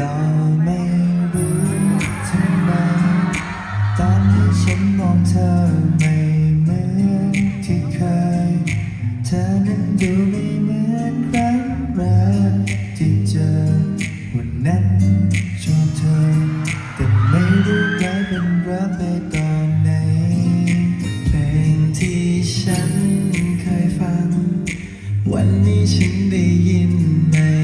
ก็ไม่รู้ทำไมตอนที่ฉันมองเธอไม่เหมือนที่เคย เธอนั้นดูไม่เหมือนรั้แรกที่เจอวันนั้นชอเธอ แต่ไม่รู้กลายเป็นรักไปตอนไหนเพลงที่ฉันเคยฟัง วันนี้ฉันได้ยินไหม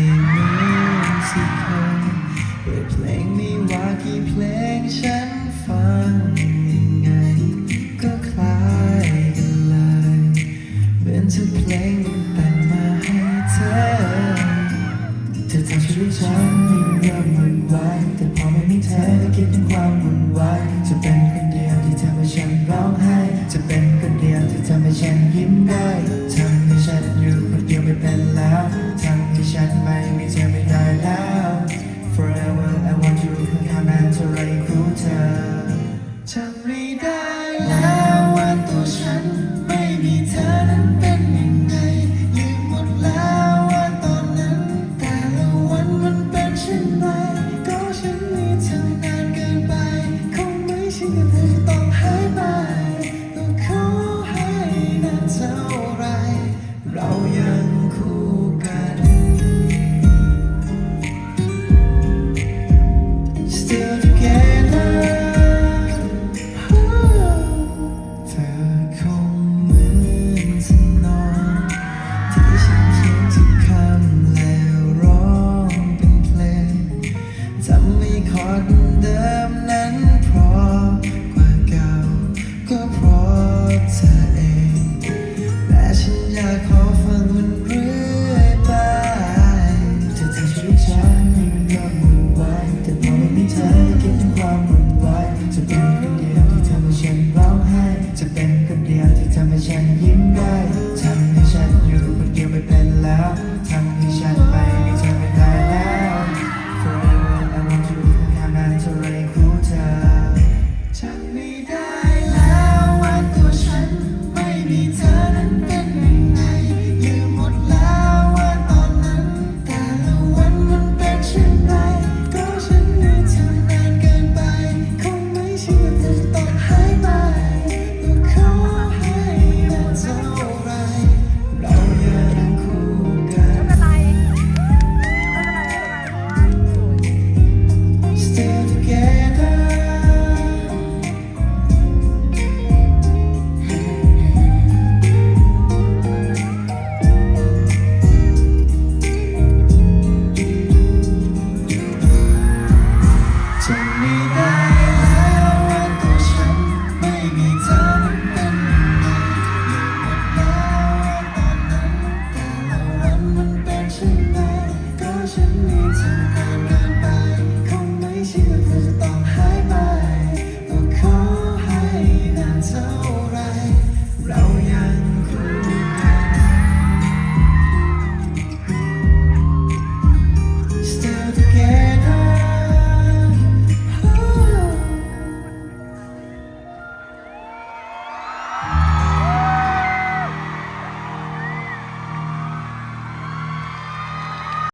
ใองชีวิตฉันที่เริ่มวุ่นวายแต่พอไม่มีเธอก็คิดถึงความวุ่นวายจะเป็นคนเดียวที่ทำให้ฉันร้องไห้ จะเป็นคนเดียวที่ทำให้ฉันยิ้มได้